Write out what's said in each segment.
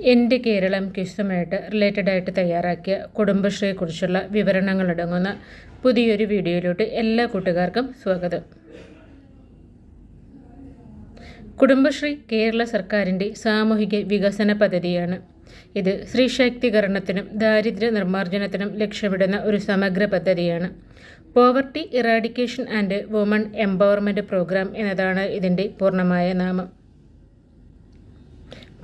എന്റെ കേരളം കിസുമായിട്ട് റിലേറ്റഡ് ആയിട്ട് തയ്യാറാക്കിയ കുടുംബശ്രീയെക്കുറിച്ചുള്ള വിവരണങ്ങളടങ്ങുന്ന പുതിയൊരു വീഡിയോയിലോട്ട് എല്ലാ കൂട്ടുകാർക്കും സ്വാഗതം. കുടുംബശ്രീ കേരള സർക്കാരിന്റെ സാമൂഹിക വികസന പദ്ധതിയാണ്. ഇത് സ്ത്രീ ശാക്തീകരണത്തിനും ദാരിദ്ര്യ നിർമ്മാർജനത്തിനും ലക്ഷ്യമിടുന്ന ഒരു സമഗ്ര പദ്ധതിയാണ്. Poverty eradication and woman empowerment programme എന്നതാണ് ഇതിന്റെ പൂർണമായ നാമം.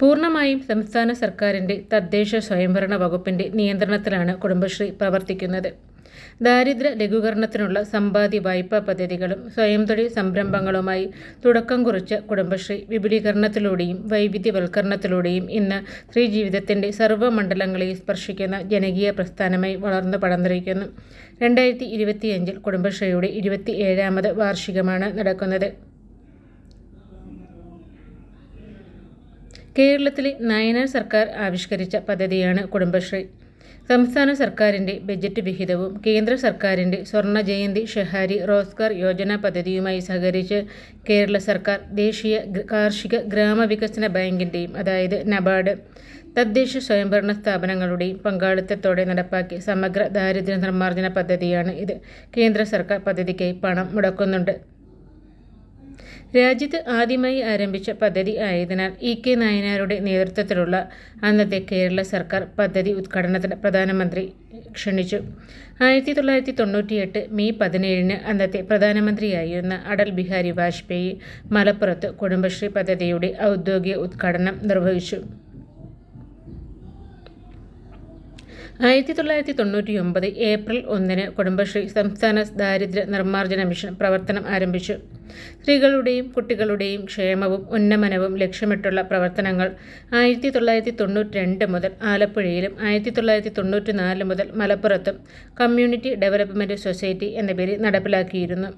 പൂർണമായും സംസ്ഥാന സർക്കാരിന്റെ തദ്ദേശ സ്വയംഭരണ വകുപ്പിന്റെ നിയന്ത്രണത്തിലാണ് കുടുംബശ്രീ പ്രവർത്തിക്കുന്നത്. ദാരിദ്ര്യ ലഘൂകരണത്തിനുള്ള സമ്പാദ്യ വായ്പാ പദ്ധതികളും സ്വയം തൊഴിൽ സംരംഭങ്ങളുമായി തുടക്കം കുറിച്ച കുടുംബശ്രീ വിപുലീകരണത്തിലൂടെയും വൈവിധ്യവൽക്കരണത്തിലൂടെയും ഇന്ന് സ്ത്രീ ജീവിതത്തിന്റെ സർവമണ്ഡലങ്ങളെയും സ്പർശിക്കുന്ന ജനകീയ പ്രസ്ഥാനമായി വളർന്നു പടർന്നിരിക്കുന്നു. രണ്ടായിരത്തി ഇരുപത്തിയഞ്ചിൽ കുടുംബശ്രീയുടെ ഇരുപത്തി ഏഴാമത് വാർഷികമാണ് നടക്കുന്നത്. കേരളത്തിലെ നയനാർ സർക്കാർ ആവിഷ്കരിച്ച പദ്ധതിയാണ് കുടുംബശ്രീ. സംസ്ഥാന സർക്കാരിന്റെ ബജറ്റ് വിഹിതവും കേന്ദ്ര സർക്കാരിന്റെ സ്വർണ ജയന്തി ഷഹാരി റോസ്ഗാർ യോജന പദ്ധതിയുമായി സഹകരിച്ച് കേരള സർക്കാർ ദേശീയ കാർഷിക ഗ്രാമവികസന ബാങ്കിന്റെയും അതായത് നബാർഡ് തദ്ദേശ സ്വയംഭരണ സ്ഥാപനങ്ങളുടെയും പങ്കാളിത്തത്തോടെ നടപ്പാക്കിയ സമഗ്ര ദാരിദ്ര്യ നിർമ്മാർജന പദ്ധതിയാണ് ഇത്. കേന്ദ്ര സർക്കാർ പദ്ധതിക്കായി പണം മുടക്കുന്നുണ്ട്. രാജ്യത്ത് ആദ്യമായി ആരംഭിച്ച പദ്ധതി ആയതിനാൽ ഇ കെ നായനാരുടെ നേതൃത്വത്തിലുള്ള അന്നത്തെ കേരള സർക്കാർ പദ്ധതി ഉദ്ഘാടനത്തിന് പ്രധാനമന്ത്രി ക്ഷണിച്ചു. ആയിരത്തി തൊള്ളായിരത്തി തൊണ്ണൂറ്റിയെട്ട് മെയ് പതിനേഴിന് അന്നത്തെ പ്രധാനമന്ത്രിയായിരുന്ന അടൽ ബിഹാരി വാജ്പേയി മലപ്പുറത്ത് കുടുംബശ്രീ പദ്ധതിയുടെ ഔദ്യോഗിക ഉദ്ഘാടനം നിർവഹിച്ചു. ആയിരത്തി തൊള്ളായിരത്തി തൊണ്ണൂറ്റി ഒമ്പത് ഏപ്രിൽ ഒന്നിന് കുടുംബശ്രീ സംസ്ഥാന ദാരിദ്ര്യ നിർമ്മാർജന മിഷൻ പ്രവർത്തനം ആരംഭിച്ചു. സ്ത്രീകളുടെയും കുട്ടികളുടെയും ക്ഷേമവും ഉന്നമനവും ലക്ഷ്യമിട്ടുള്ള പ്രവർത്തനങ്ങൾ ആയിരത്തി തൊള്ളായിരത്തി തൊണ്ണൂറ്റി രണ്ട് മുതൽ ആലപ്പുഴയിലും ആയിരത്തി തൊള്ളായിരത്തി തൊണ്ണൂറ്റി നാല് മുതൽ മലപ്പുറത്തും കമ്മ്യൂണിറ്റി ഡെവലപ്മെന്റ് സൊസൈറ്റി എന്ന പേരിൽ നടപ്പിലാക്കിയിരുന്നു.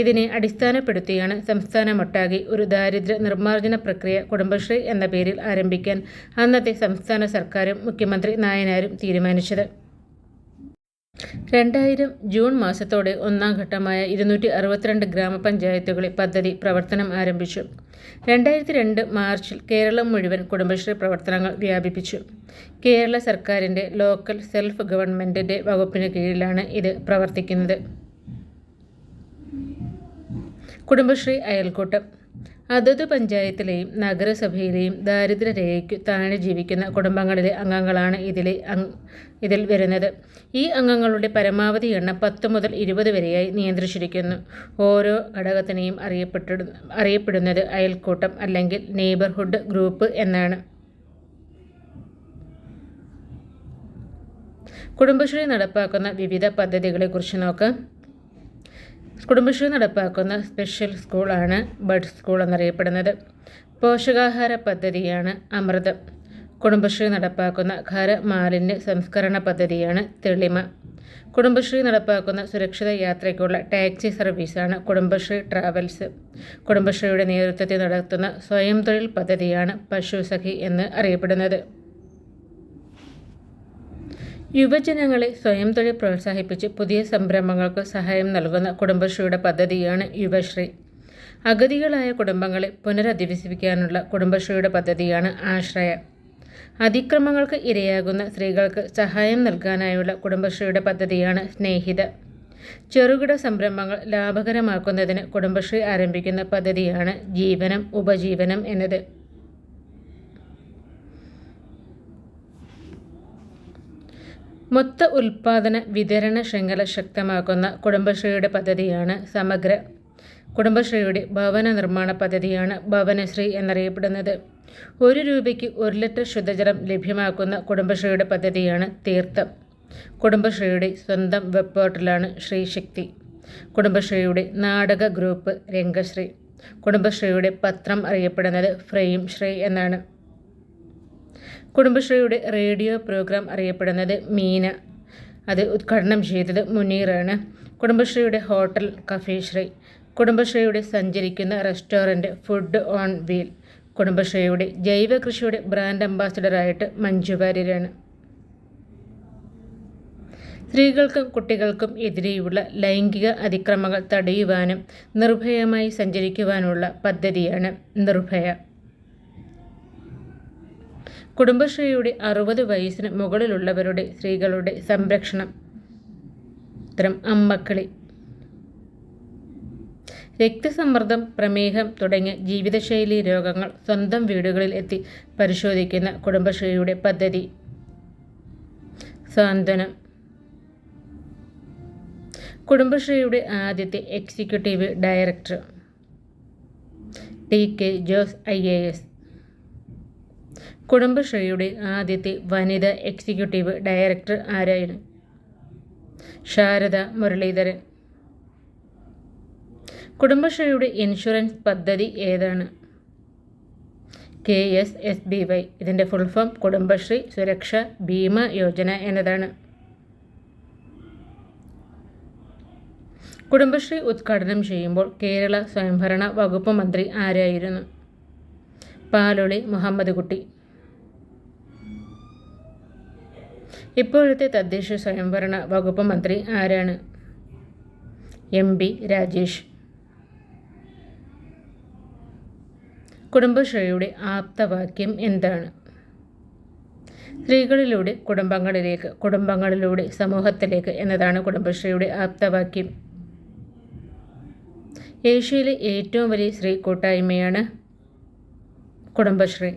ഇതിനെ അടിസ്ഥാനപ്പെടുത്തിയാണ് സംസ്ഥാനമൊട്ടാകെ ഒരു ദാരിദ്ര്യ നിർമ്മാർജന പ്രക്രിയ കുടുംബശ്രീ എന്ന പേരിൽ ആരംഭിക്കാൻ അന്നത്തെ സംസ്ഥാന സർക്കാരും മുഖ്യമന്ത്രി നായനാരും തീരുമാനിച്ചത്. രണ്ടായിരം ജൂൺ മാസത്തോടെ ഒന്നാം ഘട്ടമായ ഇരുന്നൂറ്റി അറുപത്തിരണ്ട് ഗ്രാമപഞ്ചായത്തുകളിൽ പദ്ധതി പ്രവർത്തനം ആരംഭിച്ചു. രണ്ടായിരത്തി രണ്ട് മാർച്ചിൽ കേരളം മുഴുവൻ കുടുംബശ്രീ പ്രവർത്തനങ്ങൾ വ്യാപിപ്പിച്ചു. കേരള സർക്കാരിന്റെ ലോക്കൽ സെൽഫ് ഗവൺമെന്റിന്റെ വകുപ്പിന് കീഴിലാണ് ഇത് പ്രവർത്തിക്കുന്നത്. കുടുംബശ്രീ അയൽക്കൂട്ടം അതത് പഞ്ചായത്തിലെയും നഗരസഭയിലെയും ദാരിദ്ര്യരേഖയ്ക്കു താഴെ ജീവിക്കുന്ന കുടുംബങ്ങളിലെ അംഗങ്ങളാണ് ഇതിലെ ഇതിൽ വരുന്നത്. ഈ അംഗങ്ങളുടെ പരമാവധി എണ്ണം പത്ത് മുതൽ ഇരുപത് വരെയായി നിയന്ത്രിച്ചിരിക്കുന്നു. ഓരോ ഘടകത്തിനെയും അറിയപ്പെട്ടു അറിയപ്പെടുന്നത് അയൽക്കൂട്ടം അല്ലെങ്കിൽ നെയ്ബർഹുഡ് ഗ്രൂപ്പ് എന്നാണ്. കുടുംബശ്രീ നടപ്പാക്കുന്ന വിവിധ പദ്ധതികളെക്കുറിച്ച് നോക്കാം. കുടുംബശ്രീ നടപ്പാക്കുന്ന സ്പെഷ്യൽ സ്കൂളാണ് ബഡ് സ്കൂൾ എന്നറിയപ്പെടുന്നത്. പോഷകാഹാര പദ്ധതിയാണ് അമൃതം. കുടുംബശ്രീ നടപ്പാക്കുന്ന ഖര മാലിന്യ സംസ്കരണ പദ്ധതിയാണ് തെളിമ. കുടുംബശ്രീ നടപ്പാക്കുന്ന സുരക്ഷിത യാത്രയ്ക്കുള്ള ടാക്സി സർവീസാണ് കുടുംബശ്രീ ട്രാവൽസ്. കുടുംബശ്രീയുടെ നേതൃത്വത്തിൽ നടത്തുന്ന സ്വയം തൊഴിൽ പദ്ധതിയാണ് പശു സഖി എന്ന് അറിയപ്പെടുന്നത്. യുവജനങ്ങളെ സ്വയം തൊഴിൽ പ്രോത്സാഹിപ്പിച്ച് പുതിയ സംരംഭങ്ങൾക്ക് സഹായം നൽകുന്ന കുടുംബശ്രീയുടെ പദ്ധതിയാണ് യുവശ്രീ. അഗതികളായ കുടുംബങ്ങളെ പുനരധിവസിപ്പിക്കാനുള്ള കുടുംബശ്രീയുടെ പദ്ധതിയാണ് ആശ്രയ. അതിക്രമങ്ങൾക്ക് ഇരയാകുന്ന സ്ത്രീകൾക്ക് സഹായം നൽകാനായുള്ള കുടുംബശ്രീയുടെ പദ്ധതിയാണ് സ്നേഹിത. ചെറുകിട സംരംഭങ്ങൾ ലാഭകരമാക്കുന്നതിന് കുടുംബശ്രീ ആരംഭിക്കുന്ന പദ്ധതിയാണ് ജീവനം ഉപജീവനം എന്നത്. മൊത്ത ഉൽപാദന വിതരണ ശൃംഖല ശക്തമാക്കുന്ന കുടുംബശ്രീയുടെ പദ്ധതിയാണ് സമഗ്ര കുടുംബശ്രീയുടെ ഭവന നിർമ്മാണ പദ്ധതിയാണ് ഭവനശ്രീ എന്നറിയപ്പെടുന്നത്. ഒരു രൂപയ്ക്ക് ഒരു ലിറ്റർ ശുദ്ധജലം ലഭ്യമാക്കുന്ന കുടുംബശ്രീയുടെ പദ്ധതിയാണ് തീർത്ഥം. കുടുംബശ്രീയുടെ സ്വന്തം വെബ് പോർട്ടലാണ് ശ്രീശക്തി കുടുംബശ്രീയുടെ നാടക ഗ്രൂപ്പ് രംഗശ്രീ. കുടുംബശ്രീയുടെ പത്രം അറിയപ്പെടുന്നത് ഫ്രെയിം ശ്രീ എന്നാണ്. കുടുംബശ്രീയുടെ റേഡിയോ പ്രോഗ്രാം അറിയപ്പെടുന്നത് മീന. അത് ഉദ്ഘാടനം ചെയ്തത് മുനീറാണ് കുടുംബശ്രീയുടെ ഹോട്ടൽ കഫേശ്രീ കുടുംബശ്രീയുടെ സഞ്ചരിക്കുന്ന റെസ്റ്റോറന്റ് ഫുഡ് ഓൺ വീൽ. കുടുംബശ്രീയുടെ ജൈവ കൃഷിയുടെ ബ്രാൻഡ് അംബാസിഡറായിട്ട് മഞ്ജു വാര്യരാണ് സ്ത്രീകൾക്കും കുട്ടികൾക്കും എതിരെയുള്ള ലൈംഗിക അതിക്രമങ്ങൾ തടയുവാനും നിർഭയമായി സഞ്ചരിക്കുവാനുള്ള പദ്ധതിയാണ് നിർഭയ. കുടുംബശ്രീയുടെ അറുപത് വയസ്സിന് മുകളിലുള്ളവരുടെ സ്ത്രീകളുടെ സംരക്ഷണം. ഇത്തരം അമ്മക്കളി. രക്തസമ്മർദ്ദം പ്രമേഹം തുടങ്ങിയ ജീവിതശൈലി രോഗങ്ങൾ സ്വന്തം വീടുകളിൽ എത്തി പരിശോധിക്കുന്ന കുടുംബശ്രീയുടെ പദ്ധതി. സാന്ത്വനം. കുടുംബശ്രീയുടെ ആദ്യത്തെ executive director. T K Jose I A S. കുടുംബശ്രീയുടെ ആദ്യത്തെ വനിത എക്സിക്യൂട്ടീവ് ഡയറക്ടർ ആരായിരുന്നു? ശാരദ മുരളീധരൻ. കുടുംബശ്രീയുടെ ഇൻഷുറൻസ് പദ്ധതി ഏതാണ്? K S S B Y. ഇതിന്റെ ഫുൾ ഫോം കുടുംബശ്രീ സുരക്ഷ ഭീമ യോജന എന്നതാണ്. കുടുംബശ്രീ ഉദ്ഘാടനം ചെയ്യുമ്പോൾ കേരള സ്വയംഭരണ വകുപ്പ് മന്ത്രി ആരായിരുന്നു? പാലൊളി മുഹമ്മദ് കുട്ടി. ഇപ്പോഴത്തെ തദ്ദേശ സ്വയംഭരണ വകുപ്പ് മന്ത്രി ആരാണ്? M B Rajesh. കുടുംബശ്രീയുടെ ആപ്തവാക്യം എന്താണ്? സ്ത്രീകളിലൂടെ കുടുംബങ്ങളിലേക്ക് കുടുംബങ്ങളിലൂടെ സമൂഹത്തിലേക്ക് എന്നതാണ് കുടുംബശ്രീയുടെ ആപ്തവാക്യം. ഏഷ്യയിലെ ഏറ്റവും വലിയ സ്ത്രീ കൂട്ടായ്മയാണ് കുടുംബശ്രീ.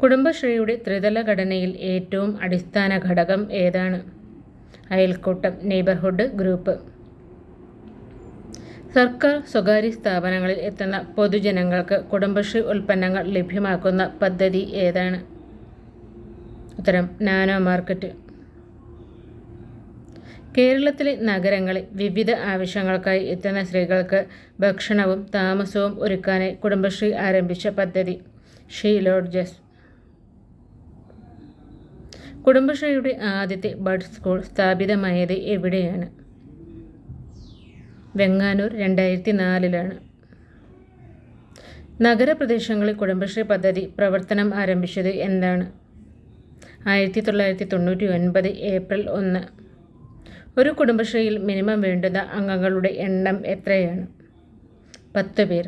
കുടുംബശ്രീയുടെ ത്രിതല ഘടനയിൽ ഏറ്റവും അടിസ്ഥാന ഘടകം ഏതാണ്? അയൽക്കൂട്ടം നെയ്ബർഹുഡ് ഗ്രൂപ്പ്. സർക്കാർ സ്വകാര്യ സ്ഥാപനങ്ങളിൽ എത്തുന്ന പൊതുജനങ്ങൾക്ക് കുടുംബശ്രീ ഉൽപ്പന്നങ്ങൾ ലഭ്യമാക്കുന്ന പദ്ധതി ഏതാണ്? ഉത്തരം നാനോ മാർക്കറ്റ്. കേരളത്തിലെ നഗരങ്ങളിൽ വിവിധ ആവശ്യങ്ങൾക്കായി എത്തുന്ന സ്ത്രീകൾക്ക് ഭക്ഷണവും താമസവും ഒരുക്കാനായി കുടുംബശ്രീ ആരംഭിച്ച പദ്ധതി ഷീ ലോഡ്ജസ്. കുടുംബശ്രീയുടെ ആദ്യത്തെ ബഡ് സ്കൂൾ സ്ഥാപിതമായത് എവിടെയാണ്? വെങ്ങാനൂർ രണ്ടായിരത്തി നാലിലാണ് നഗരപ്രദേശങ്ങളിൽ കുടുംബശ്രീ പദ്ധതി പ്രവർത്തനം ആരംഭിച്ചത് എന്താണ്? ആയിരത്തി തൊള്ളായിരത്തി തൊണ്ണൂറ്റി ഒൻപത് ഏപ്രിൽ ഒന്ന്. ഒരു കുടുംബശ്രീയിൽ മിനിമം വേണ്ടുന്ന അംഗങ്ങളുടെ എണ്ണം എത്രയാണ്? പത്ത് പേർ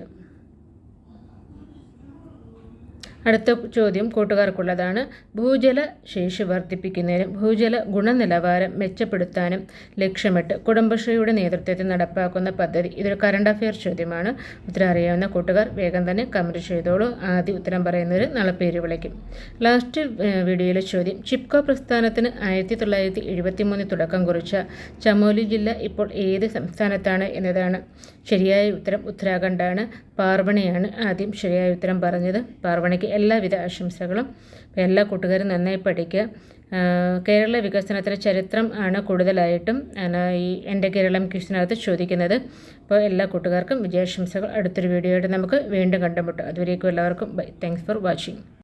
അടുത്ത ചോദ്യം കൂട്ടുകാർക്കുള്ളതാണ്. ഭൂജല ശേഷി വർദ്ധിപ്പിക്കുന്നതിനും ഭൂജല ഗുണനിലവാരം മെച്ചപ്പെടുത്താനും ലക്ഷ്യമിട്ട് കുടുംബശ്രീയുടെ നേതൃത്വത്തിൽ നടപ്പാക്കുന്ന പദ്ധതി ഇതൊരു കറണ്ട് അഫെയർ ചോദ്യമാണ്. ഉത്തരം അറിയാവുന്ന കൂട്ടുകാർ വേഗം തന്നെ കമന്റ് ചെയ്തോളൂ. ആദ്യം ഉത്തരം പറയുന്നവർ നാളെ പേര് വിളിക്കും. ലാസ്റ്റ് വീഡിയോയിലെ ചോദ്യം ചിപ്കോ പ്രസ്ഥാനത്തിന് ആയിരത്തി തൊള്ളായിരത്തി എഴുപത്തി മൂന്നിൽ തുടക്കം കുറിച്ച ചമോലി ജില്ല ഇപ്പോൾ ഏത് സംസ്ഥാനത്താണ് എന്നതാണ് ശരിയായ ഉത്തരം ഉത്തരാഖണ്ഡാണ്. പാർവണയാണ് ആദ്യം ശരിയായ ഉത്തരം പറഞ്ഞത്. പാർവണയ്ക്ക് എല്ലാവിധ ആശംസകളും. എല്ലാ കൂട്ടുകാരും നന്നായി പഠിക്കുക. കേരള വികസനത്തിന്റെ ചരിത്രം ആണ് കൂടുതലായിട്ടും ഈ എന്റെ കേരളം ക്വസ്റ്റിനകത്ത് ചോദിക്കുന്നത്. അപ്പോൾ എല്ലാ കൂട്ടുകാർക്കും വിജയാശംസകൾ. അടുത്തൊരു വീഡിയോ ആയിട്ട് നമുക്ക് വീണ്ടും കണ്ടുമുട്ടാം. അതുവരേക്കും എല്ലാവർക്കും ബൈ. Thanks for watching